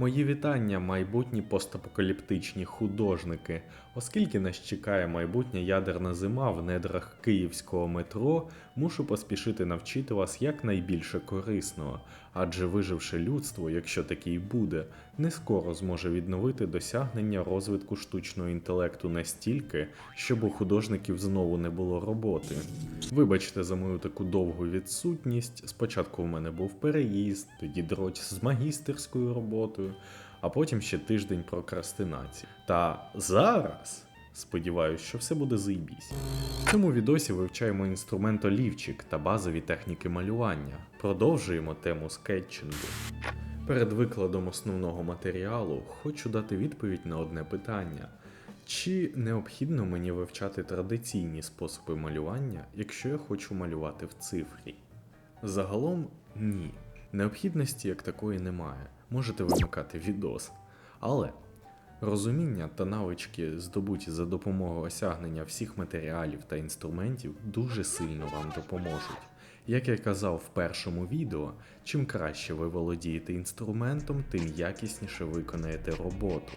Мої вітання, майбутні постапокаліптичні художники. Оскільки нас чекає майбутня ядерна зима в недрах київського метро, мушу поспішити навчити вас якнайбільше корисного, адже виживши людство, якщо такий буде, не скоро зможе відновити досягнення розвитку штучного інтелекту настільки, щоб у художників знову не було роботи. Вибачте за мою таку довгу відсутність. Спочатку в мене був переїзд, тоді дроть з магістерською роботою, а потім ще тиждень прокрастинації. Та зараз. Сподіваюсь, що все буде заїбісь. В цьому відосі вивчаємо інструмент олівчик та базові техніки малювання. Продовжуємо тему скетчингу. Перед викладом основного матеріалу хочу дати відповідь на одне питання: чи необхідно мені вивчати традиційні способи малювання, якщо я хочу малювати в цифрі? Загалом ні. Необхідності як такої немає. Можете вимикати відос. Але розуміння та навички, здобуті за допомогою осягнення всіх матеріалів та інструментів, дуже сильно вам допоможуть. Як я казав в першому відео, чим краще ви володієте інструментом, тим якісніше виконаєте роботу.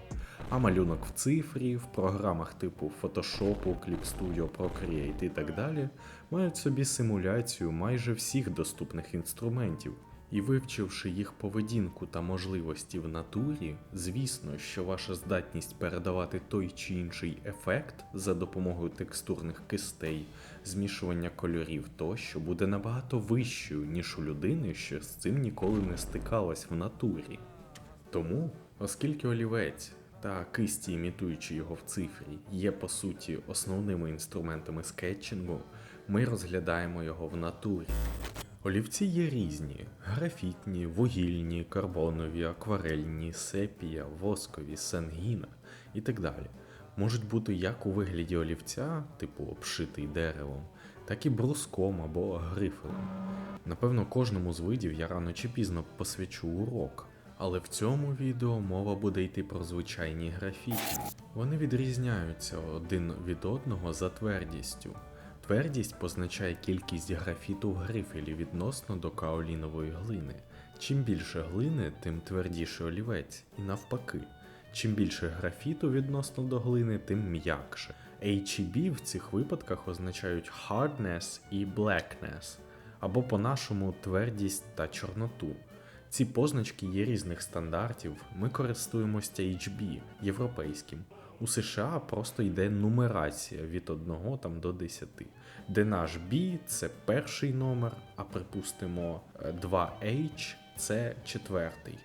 А малюнок в цифрі, в програмах типу Photoshop, Clip Studio, Procreate і так далі мають собі симуляцію майже всіх доступних інструментів. І вивчивши їх поведінку та можливості в натурі, звісно, що ваша здатність передавати той чи інший ефект за допомогою текстурних кистей, змішування кольорів тощо буде набагато вищою, ніж у людини, що з цим ніколи не стикалась в натурі. Тому, оскільки олівець та кисті, імітуючи його в цифрі, є по суті основними інструментами скетчингу, ми розглядаємо його в натурі. Олівці є різні: графітні, вугільні, карбонові, акварельні, сепія, воскові, сангіна і так далі. Можуть бути як у вигляді олівця, типу обшитий деревом, так і бруском або грифелем. Напевно, кожному з видів я рано чи пізно посвячу урок. Але в цьому відео мова буде йти про звичайні графіті. Вони відрізняються один від одного за твердістю. Твердість позначає кількість графіту в грифелі відносно до каолінової глини. Чим більше глини, тим твердіше олівець, і навпаки. Чим більше графіту відносно до глини, тим м'якше. HEB в цих випадках означають hardness і blackness, або по-нашому твердість та чорноту. Ці позначки є різних стандартів, ми користуємося HB європейським. У США просто йде нумерація від 1 там, до 10, де наш B це перший номер, а припустимо 2H це четвертий.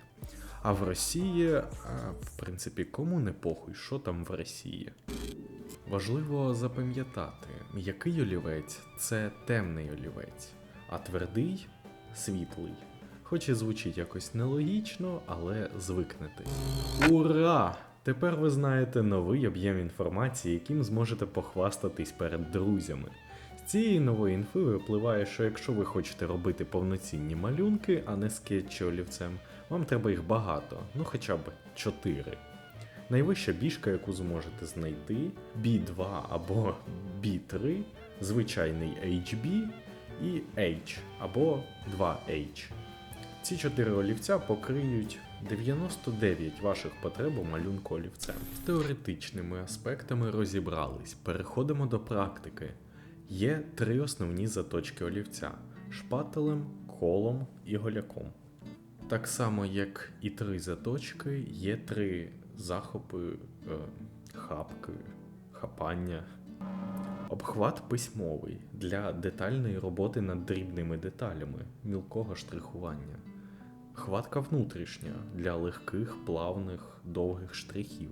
А в Росії, в принципі, кому не похуй, що там в Росії. Важливо запам'ятати, який олівець це темний олівець, а твердий світлий. Хоч і звучить якось нелогічно, але звикнете. Ура! Тепер ви знаєте новий об'єм інформації, яким зможете похвастатись перед друзями. З цієї нової інфи випливає, що якщо ви хочете робити повноцінні малюнки, а не скетчі олівцем, вам треба їх багато, ну хоча б 4. Найвища біжка, яку зможете знайти, B2 або B3, звичайний HB і H або 2H. Ці чотири олівця покриють 99 ваших потреб у малюнку олівцем. З теоретичними аспектами розібрались. Переходимо до практики. Є три основні заточки олівця: шпателем, колом і голяком. Так само, як і три заточки, є три захопи, е, хапки, хапання. Обхват письмовий для детальної роботи над дрібними деталями, мілкого штрихування. Хватка внутрішня для легких, плавних, довгих штрихів.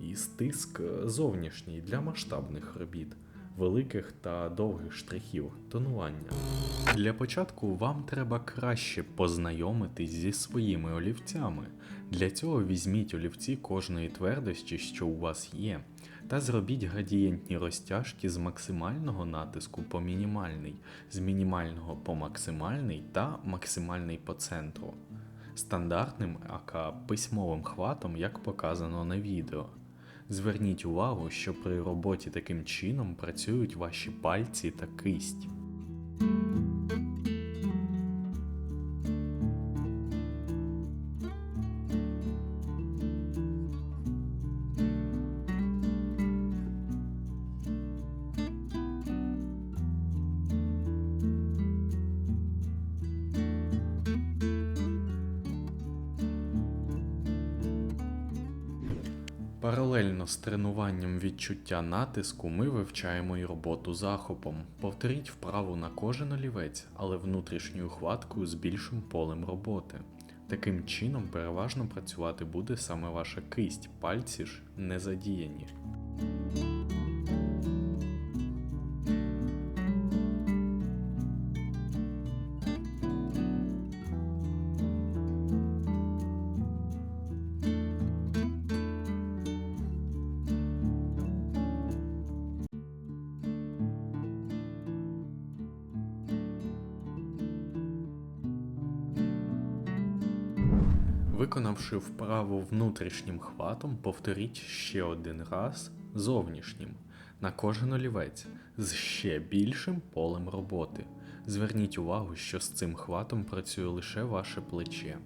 І стиск зовнішній для масштабних робіт, великих та довгих штрихів, тонування. Для початку вам треба краще познайомитись зі своїми олівцями. Для цього візьміть олівці кожної твердості, що у вас є, та зробіть градієнтні розтяжки з максимального натиску по мінімальний, з мінімального по максимальний та максимальний по центру. Стандартним ака письмовим хватом, як показано на відео. Зверніть увагу, що при роботі таким чином працюють ваші пальці та кисть. Паралельно з тренуванням відчуття натиску ми вивчаємо і роботу захопом. Повторіть вправу на кожен олівець, але внутрішньою хваткою з більшим полем роботи. Таким чином переважно працювати буде саме ваша кисть, пальці ж не задіяні. Виконавши вправу внутрішнім хватом, повторіть ще один раз зовнішнім на кожен олівець з ще більшим полем роботи. Зверніть увагу, що з цим хватом працює лише ваше плече.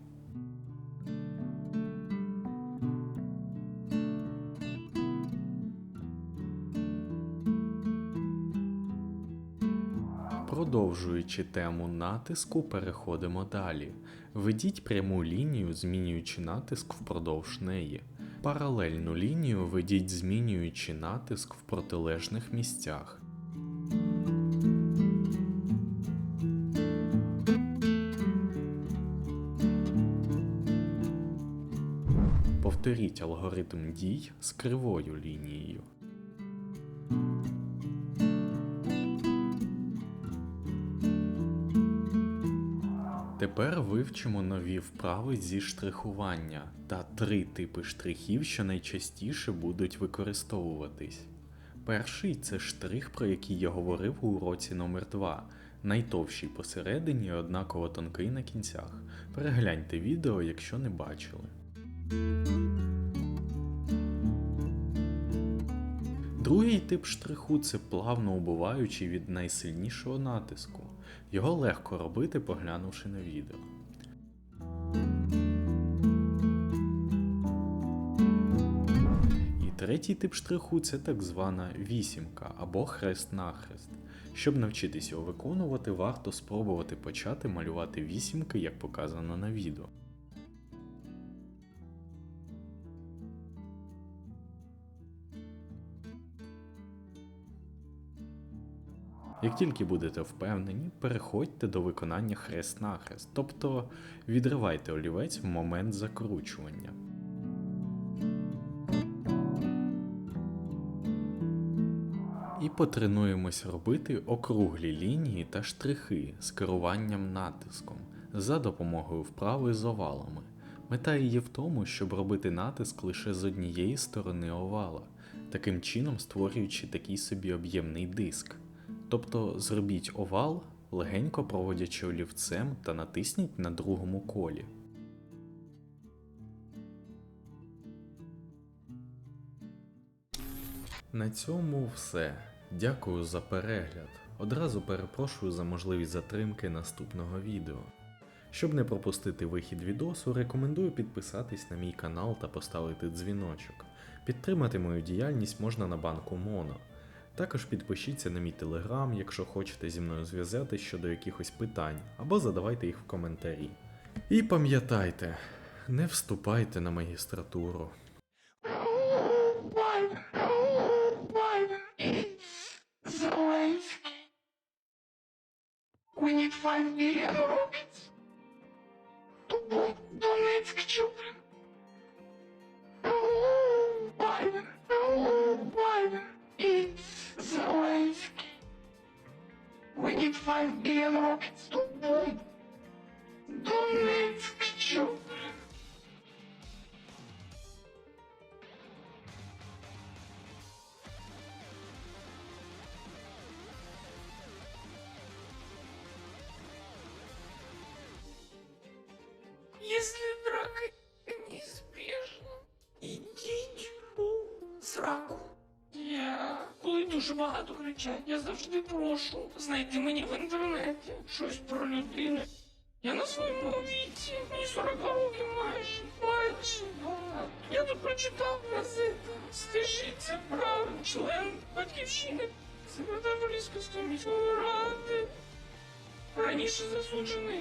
Продовжуючи тему натиску, переходимо далі. Ведіть пряму лінію, змінюючи натиск впродовж неї. Паралельну лінію ведіть, змінюючи натиск в протилежних місцях. Повторіть алгоритм дій з кривою лінією. Тепер вивчимо нові вправи зі штрихування та три типи штрихів, що найчастіше будуть використовуватись. Перший це штрих, про який я говорив у уроці номер 2 найтовщий посередині, однаково тонкий на кінцях. Перегляньте відео, якщо не бачили. Другий тип штриху це плавно убуваючий від найсильнішого натиску. Його легко робити, поглянувши на відео. І третій тип штриху це так звана вісімка або хрест-нахрест. Щоб навчитись його виконувати, варто спробувати почати малювати вісімки, як показано на відео. Як тільки будете впевнені, переходьте до виконання хрест-нахрест, тобто відривайте олівець в момент закручування. І потренуємось робити округлі лінії та штрихи з керуванням натиском за допомогою вправи з овалами. Мета її в тому, щоб робити натиск лише з однієї сторони овала, таким чином створюючи такий собі об'ємний диск. Тобто зробіть овал, легенько проводячи олівцем та натисніть на другому колі. На цьому все. Дякую за перегляд. Одразу перепрошую за можливість затримки наступного відео. Щоб не пропустити вихід відосу, рекомендую підписатись на мій канал та поставити дзвіночок. Підтримати мою діяльність можна на банку Моно. Також підпишіться на мій телеграм, якщо хочете зі мною зв'язатись щодо якихось питань, або задавайте їх в коментарі. І пам'ятайте, не вступайте на магістратуру. We need five million rockets. Oh, oh, it's Zelensky. We need five billion rockets to bomb Donetsk children. Если драка дуже багато кричать, я завжди прошу знайти мені в інтернеті щось про людину. Я на своєму віці, мені 40 років майже, майже. Я тут прочитав газету. Скажіть, це правильно, член батьківщини, секретар Поліської міської ради. Раніше засуджений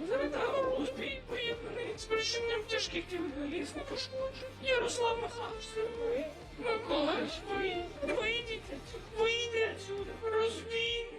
Завітав успій поєднаний з причиненням тяжких тілесних пошкоджень. Ярослав Михайлович, Миколаївич, мої, твої діти, вийди отсюди, розбійник.